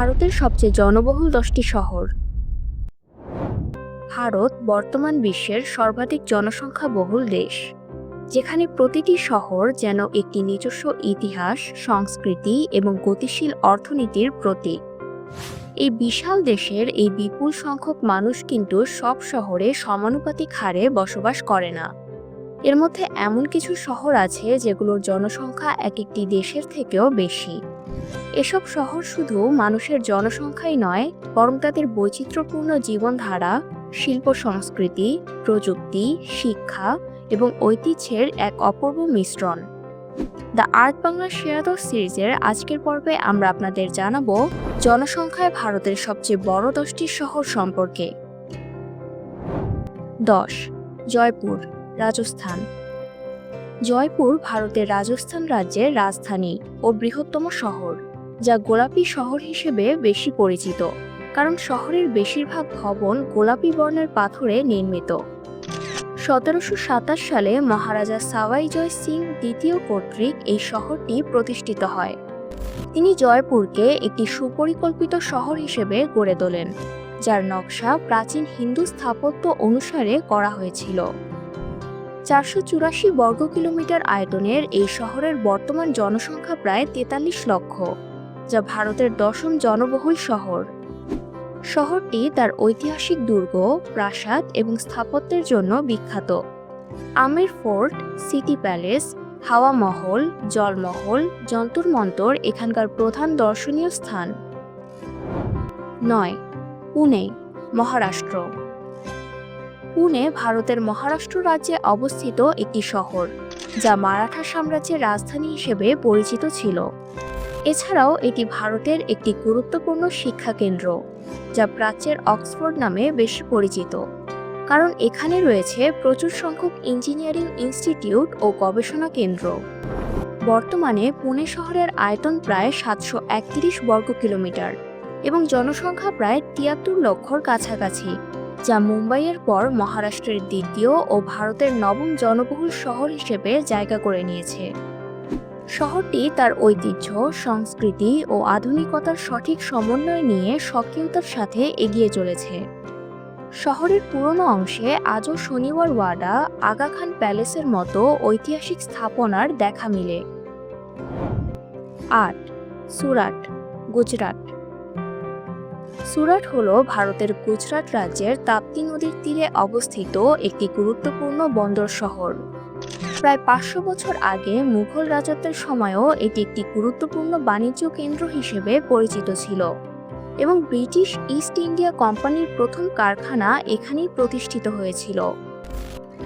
ভারতের সবচেয়ে জনবহুল দশটি শহর। ভারত বর্তমান বিশ্বের সর্বাধিক জনসংখ্যা বহুল দেশ, যেখানে প্রতিটি শহর যেন একটি নিজস্ব ইতিহাস, সংস্কৃতি এবং গতিশীল অর্থনীতির প্রতীক। এই বিশাল দেশের এই বিপুল সংখ্যক মানুষ কিন্তু সব শহরে সমানুপাতিক হারে বসবাস করে না। এর মধ্যে এমন কিছু শহর আছে যেগুলোর জনসংখ্যা এক একটি দেশের থেকেও বেশি। এসব শহর শুধু মানুষের জনসংখ্যাই নয়, বরং তাদের বৈচিত্র্যপূর্ণ জীবনধারা, শিল্প সংস্কৃতি, প্রযুক্তি, শিক্ষা এবং ঐতিহ্যের এক অপূর্ব মিশ্রণ। দ্য আর্ট বাংলা শেয়ারদর সিরিজের আজকের পর্বে আমরা আপনাদের জানাব জনসংখ্যায় ভারতের সবচেয়ে বড় দশটি শহর সম্পর্কে। দশ, জয়পুর, রাজস্থান। জয়পুর ভারতের রাজস্থান রাজ্যের রাজধানী ও বৃহত্তম শহর, যা গোলাপি শহর হিসেবে বেশি পরিচিত, কারণ শহরের বেশিরভাগ ভবন গোলাপি বর্ণের পাথরে নির্মিত। সতেরোশো সাতাশ সালে মহারাজা সাওয়াই জয় সিং দ্বিতীয় কর্তৃক এই শহরটি প্রতিষ্ঠিত হয়। তিনি জয়পুরকে একটি সুপরিকল্পিত শহর হিসেবে গড়ে তোলেন, যার নকশা প্রাচীন হিন্দু স্থাপত্য অনুসারে করা হয়েছিল। চারশো চুরাশি বর্গ কিলোমিটার আয়তনের এই শহরের বর্তমান জনসংখ্যা প্রায় তেতাল্লিশ লক্ষ, যা ভারতের দশম জনবহুল শহর। শহরটি তার ঐতিহাসিক দুর্গ, প্রাসাদ এবং স্থাপত্যের জন্য বিখ্যাত। আমির ফোর্ট, সিটি প্যালেস, হাওয়া মহল, জলমহল যন্তর মন্তর এখানকার প্রধান দর্শনীয় স্থান। নয়, পুনে, মহারাষ্ট্র। পুনে ভারতের মহারাষ্ট্র রাজ্যে অবস্থিত একটি শহর, যা মারাঠা সাম্রাজ্যের রাজধানী হিসেবে পরিচিত ছিল। এছাড়াও এটি ভারতের একটি গুরুত্বপূর্ণ শিক্ষা কেন্দ্র, যা প্রাচ্যের অক্সফোর্ড নামে বেশি পরিচিত। কারণ এখানে রয়েছে প্রচুর সংখ্যক ইঞ্জিনিয়ারিং ইনস্টিটিউট ও গবেষণা কেন্দ্র। বর্তমানে পুনে শহরের আয়তন প্রায় সাতশো একত্রিশ বর্গ কিলোমিটার এবং জনসংখ্যা প্রায় তিয়াত্তর লক্ষর কাছাকাছি। যা মুম্বাইয়ের পর মহারাষ্ট্রের দ্বিতীয় ও ভারতের নবম জনবহুল শহর হিসেবে জায়গা করে নিয়েছে। শহরটি তার ঐতিহ্য, সংস্কৃতি ও আধুনিকতার সঠিক সমন্বয় নিয়ে সক্রিয়তার সাথে এগিয়ে চলেছে। শহরের পুরনো অংশে আজও শনিবার ওয়াডা আগা খান প্যালেসের মতো ঐতিহাসিক স্থাপনার দেখা মিলে। আট, সুরাট, গুজরাট। সুরাট হল ভারতের গুজরাট রাজ্যের তাপ্তি নদীর তীরে অবস্থিত একটি গুরুত্বপূর্ণ বন্দর শহর। প্রায় পাঁচশো বছর আগে মুঘল রাজত্বের সময়ও এটি একটি গুরুত্বপূর্ণ বাণিজ্য কেন্দ্র হিসেবে পরিচিত ছিল এবং ব্রিটিশ ইস্ট ইন্ডিয়া কোম্পানির প্রথম কারখানা এখানেই প্রতিষ্ঠিত হয়েছিল।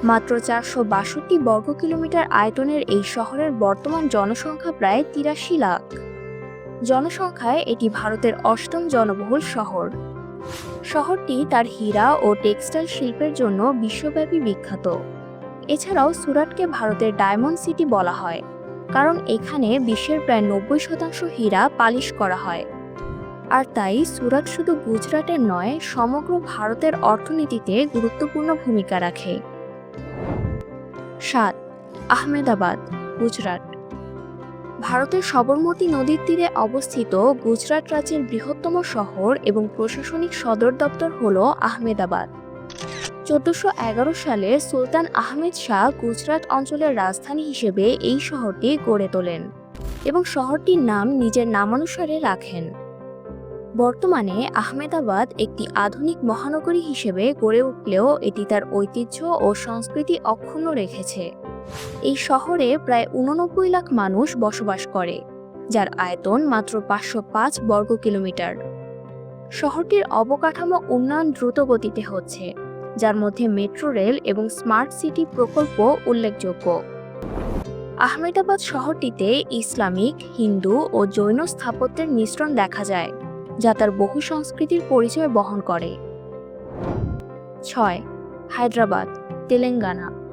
মাত্র চারশো বাষট্টি বর্গ কিলোমিটার আয়তনের এই শহরের বর্তমান জনসংখ্যা প্রায় তিরাশি লাখ। জনসংখ্যায় এটি ভারতের অষ্টম জনবহুল শহর। শহরটি তার হীরা ও টেক্সটাইল শিল্পের জন্য বিশ্বব্যাপী বিখ্যাত। এছাড়াও সুরাটকে ভারতের ডায়মন্ড সিটি বলা হয়, কারণ এখানে বিশ্বের প্রায় নব্বই শতাংশ হীরা পালিশ করা হয়। আর তাই সুরাট শুধু গুজরাটের নয়, সমগ্র ভারতের অর্থনীতিতে গুরুত্বপূর্ণ ভূমিকা রাখে। সাত, আহমেদাবাদ, গুজরাট। ভারতের সবরমতী নদীর তীরে অবস্থিত গুজরাট রাজ্যের বৃহত্তম শহর এবং প্রশাসনিক সদর দপ্তর হল আহমেদাবাদ। চোদ্দশো এগারো সালে সুলতান আহমেদ শাহ গুজরাট অঞ্চলের রাজধানী হিসেবে এই শহরটি গড়ে তোলেন এবং শহরটির নাম নিজের নামানুসারে রাখেন। বর্তমানে আহমেদাবাদ একটি আধুনিক মহানগরী হিসেবে গড়ে উঠলেও এটি তার ঐতিহ্য ও সংস্কৃতি অক্ষুণ্ণ রেখেছে। এই শহরে প্রায় উননব্বই লাখ মানুষ বসবাস করে, যার আয়তন মাত্র পাঁচশো পাঁচ বর্গ কিলোমিটার। শহরটির অবকাঠামো উন্নয়ন দ্রুত গতিতে হচ্ছে, যার মধ্যে মেট্রো রেল এবং স্মার্ট সিটি প্রকল্প উল্লেখযোগ্য। আহমেদাবাদ শহরটিতে ইসলামিক, হিন্দু ও জৈন স্থাপত্যের মিশ্রণ দেখা যায়, যা তার বহু সংস্কৃতির পরিচয় বহন করে। ছয়, হায়দ্রাবাদ, তেলেঙ্গানা।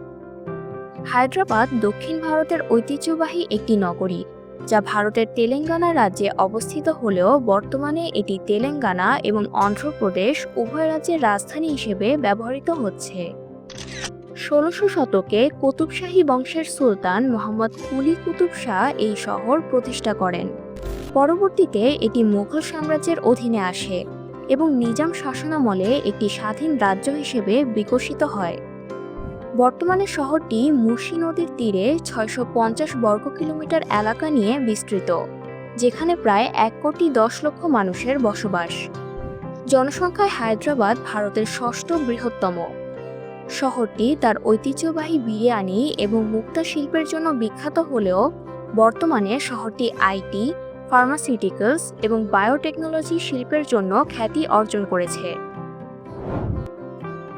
হায়দ্রাবাদ দক্ষিণ ভারতের ঐতিহ্যবাহী একটি নগরী, যা ভারতের তেলেঙ্গানা রাজ্যে অবস্থিত হলেও বর্তমানে এটি তেলেঙ্গানা এবং অন্ধ্রপ্রদেশ উভয় রাজ্যের রাজধানী হিসেবে ব্যবহৃত হচ্ছে। ষোলশো শতকে কুতুবশাহী বংশের সুলতান মোহাম্মদ কুলি কুতুব শাহ এই শহর প্রতিষ্ঠা করেন। পরবর্তীতে এটি মুঘল সাম্রাজ্যের অধীনে আসে এবং নিজাম শাসনামলে একটি স্বাধীন রাজ্য হিসেবে বিকশিত হয়। বর্তমানে শহরটি মুর্শি নদীর তীরে ছয়শো পঞ্চাশ বর্গ কিলোমিটার এলাকা নিয়ে বিস্তৃত, যেখানে প্রায় এক কোটি দশ লক্ষ মানুষের বসবাস। জনসংখ্যায় হায়দ্রাবাদ ভারতের ষষ্ঠ বৃহত্তম। শহরটি তার ঐতিহ্যবাহী বিরিয়ানি এবং মুক্তা শিল্পের জন্য বিখ্যাত হলেও বর্তমানে শহরটি আইটি, ফার্মাসিউটিক্যালস এবং বায়োটেকনোলজি শিল্পের জন্য খ্যাতি অর্জন করেছে।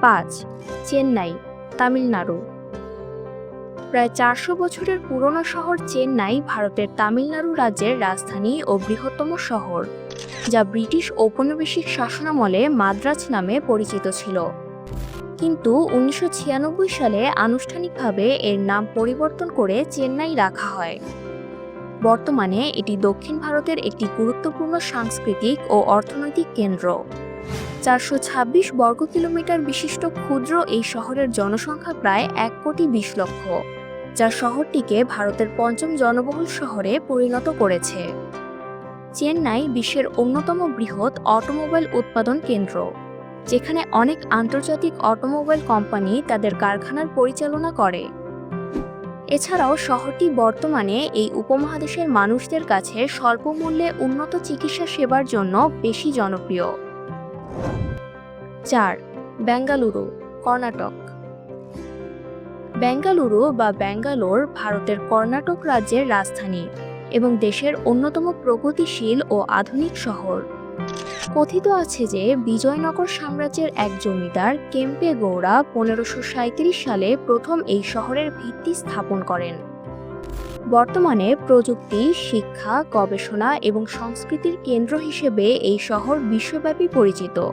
পাঁচ, চেন্নাই। তামিলনাড়ু। প্রায় চারশো বছরের পুরনো শহর চেন্নাই ভারতের তামিলনাড়ু রাজ্যের রাজধানী ও বৃহত্তম শহর, যা ব্রিটিশ ঔপনিবেশিক শাসনামলে মাদ্রাজ নামে পরিচিত ছিল। কিন্তু উনিশশো ছিয়ানব্বই সালে আনুষ্ঠানিকভাবে এর নাম পরিবর্তন করে চেন্নাই রাখা হয়। বর্তমানে এটি দক্ষিণ ভারতের একটি গুরুত্বপূর্ণ সাংস্কৃতিক ও অর্থনৈতিক কেন্দ্র। চারশো ছাব্বিশ বর্গ কিলোমিটার বিশিষ্ট ক্ষুদ্র এই শহরের জনসংখ্যা প্রায় এক কোটি বিশ লক্ষ, যা শহরটিকে ভারতের পঞ্চম জনবহুল শহরে পরিণত করেছে। চেন্নাই বিশ্বের অন্যতম বৃহৎ অটোমোবাইল উৎপাদন কেন্দ্র, যেখানে অনেক আন্তর্জাতিক অটোমোবাইল কোম্পানি তাদের কারখানার পরিচালনা করে। এছাড়াও শহরটি বর্তমানে এই উপমহাদেশের মানুষদের কাছে স্বল্প মূল্যে উন্নত চিকিৎসা সেবার জন্য বেশি জনপ্রিয়। চার, বেঙ্গালুরু, কর্ণাটক। বেঙ্গালুরু বা ব্যাঙ্গালোর ভারতের কর্ণাটক রাজ্যের রাজধানী এবং দেশের অন্যতম প্রগতিশীল ও আধুনিক শহর। কথিত আছে যে, বিজয়নগর সাম্রাজ্যের এক জমিদার কেম্পে গৌড়া পনেরোশো সালে প্রথম এই শহরের ভিত্তি স্থাপন করেন। বর্তমানে প্রযুক্তি, শিক্ষা, গবেষণা এবং সংস্কৃতির কেন্দ্র হিসেবে এই শহর বিশ্বব্যাপী পরিচিত।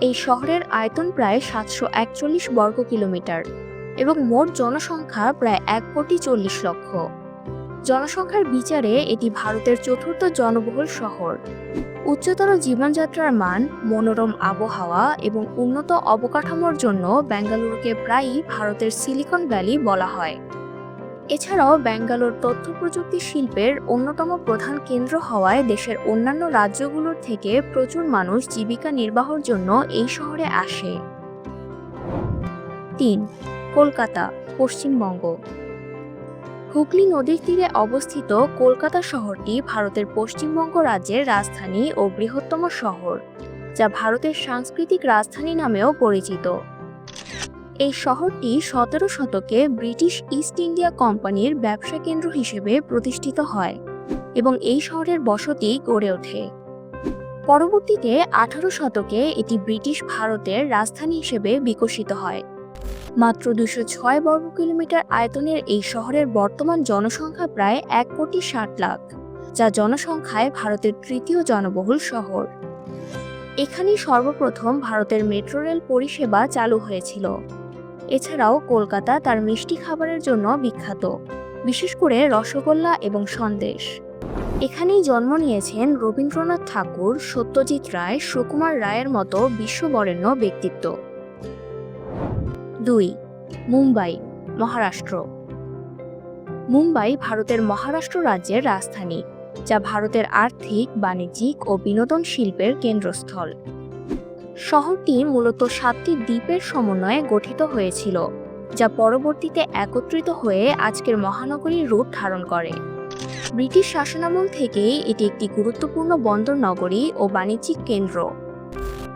এই শহরের আয়তন প্রায় সাতশো একচল্লিশ বর্গ কিলোমিটার এবং মোট জনসংখ্যা প্রায় এক কোটি চল্লিশ লক্ষ। জনসংখ্যার বিচারে এটি ভারতের চতুর্থ জনবহুল শহর। উচ্চতর জীবনযাত্রার মান, মনোরম আবহাওয়া এবং উন্নত অবকাঠামোর জন্য বেঙ্গালুরুকে প্রায়ই ভারতের সিলিকন ভ্যালি বলা হয়। এছাড়াও ব্যাঙ্গালোর তথ্য প্রযুক্তি শিল্পের অন্যতম প্রধান কেন্দ্র হওয়ায় দেশের অন্যান্য রাজ্যগুলোর থেকে প্রচুর মানুষ জীবিকা নির্বাহর জন্য এই শহরে আসে। তিন, কলকাতা, পশ্চিমবঙ্গ। হুগলি নদীর তীরে অবস্থিত কলকাতা শহরটি ভারতের পশ্চিমবঙ্গ রাজ্যের রাজধানী ও বৃহত্তম শহর, যা ভারতের সাংস্কৃতিক রাজধানী নামেও পরিচিত। এই শহরটি সতেরো শতকে ব্রিটিশ ইস্ট ইন্ডিয়া কোম্পানির ব্যবসা কেন্দ্র হিসেবে প্রতিষ্ঠিত হয় এবং এই শহরের বসতি গড়ে ওঠে। পরবর্তীতে আঠারো শতকে এটি ব্রিটিশ ভারতের রাজধানী হিসেবে বিকশিত হয়। মাত্র দুশো ছয় বর্গ কিলোমিটার আয়তনের এই শহরের বর্তমান জনসংখ্যা প্রায় এক কোটি ষাট লাখ, যা জনসংখ্যায় ভারতের তৃতীয় জনবহুল শহর। এখানেই সর্বপ্রথম ভারতের মেট্রো রেল পরিষেবা চালু হয়েছিল। এছাড়াও কলকাতা তার মিষ্টি খাবারের জন্য বিখ্যাত, বিশেষ করে রসগোল্লা এবং সন্দেশ। এখানেই জন্ম নিয়েছেন রবীন্দ্রনাথ ঠাকুর, সত্যজিৎ রায়, সুকুমার রায়ের মতো বিশ্ববরেণ্য ব্যক্তিত্ব। দুই, মুম্বাই, মহারাষ্ট্র। মুম্বাই ভারতের মহারাষ্ট্র রাজ্যের রাজধানী, যা ভারতের আর্থিক, বাণিজ্যিক ও বিনোদন শিল্পের কেন্দ্রস্থল। শহরটি মূলত সাতটি দ্বীপের সমন্বয়ে গঠিত হয়েছিল, যা পরবর্তীতে একত্রিত হয়ে আজকের মহানগরীর রূপ ধারণ করে। ব্রিটিশ শাসনামল থেকেই এটি একটি গুরুত্বপূর্ণ বন্দর নগরী ও বাণিজ্যিক কেন্দ্র।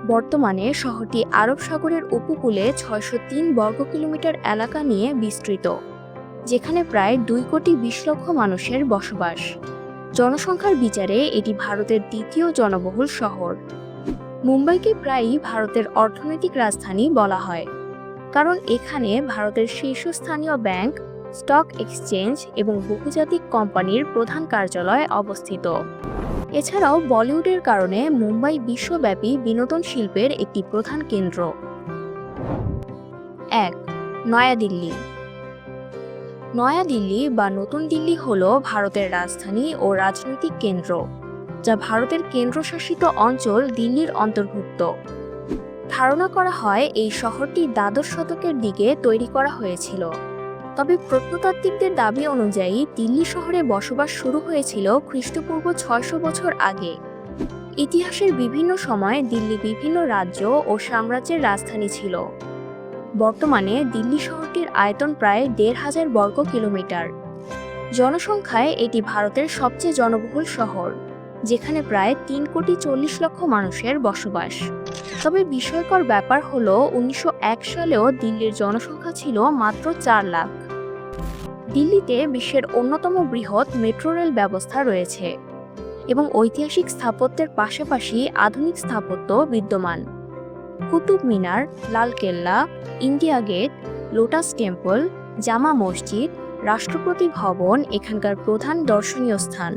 বর্তমানে শহরটি আরব সাগরের উপকূলে ছয়শো তিন বর্গ কিলোমিটার এলাকা নিয়ে বিস্তৃত, যেখানে প্রায় দুই কোটি বিশ লক্ষ মানুষের বসবাস। জনসংখ্যার বিচারে এটি ভারতের দ্বিতীয় জনবহুল শহর। মুম্বাইকে প্রায়ই ভারতের অর্থনৈতিক রাজধানী বলা হয়। কারণ এখানে ভারতের শীর্ষস্থানীয় ব্যাংক, স্টক এক্সচেঞ্জ এবং বহুজাতিক কোম্পানির প্রধান কার্যালয় অবস্থিত। এছাড়াও বলিউডের কারণে মুম্বাই বিশ্বব্যাপী বিনোদন শিল্পের একটি প্রধান কেন্দ্র। এক, নয়াদিল্লি। নয়াদিল্লি বা নতুন দিল্লি হল ভারতের রাজধানী ও রাজনৈতিক কেন্দ্র। যা ভারতের কেন্দ্রশাসিত অঞ্চল দিল্লির অন্তর্ভুক্ত। ধারণা করা হয় এই শহরটি দ্বাদশ শতকের দিকে তৈরি করা হয়েছিল। তবে প্রত্নতাত্ত্বিকদের দাবি অনুযায়ী দিল্লি শহরে বসবাস শুরু হয়েছিল খ্রিস্টপূর্ব ছয়শো বছর আগে। ইতিহাসের বিভিন্ন সময়ে দিল্লি বিভিন্ন রাজ্য ও সাম্রাজ্যের রাজধানী ছিল। বর্তমানে দিল্লি শহরটির আয়তন প্রায় দেড় হাজার বর্গ কিলোমিটার। জনসংখ্যায় এটি ভারতের সবচেয়ে জনবহুল শহর। যেখানে প্রায় তিন কোটি চল্লিশ লক্ষ মানুষের বসবাস। তবে বিস্ময়কর ব্যাপার হলো, উনিশশো এক সালেও দিল্লির জনসংখ্যা ছিল মাত্র চার লাখ। দিল্লিতে বিশ্বের অন্যতম বৃহৎ মেট্রো রেল ব্যবস্থা রয়েছে এবং ঐতিহাসিক স্থাপত্যের পাশাপাশি আধুনিক স্থাপত্য বিদ্যমান। Qutub Minar, Lalkella, India Gate, Lotus Temple, Jama Masjid, Rashtrapati ভবন এখানকার প্রধান দর্শনীয় স্থান।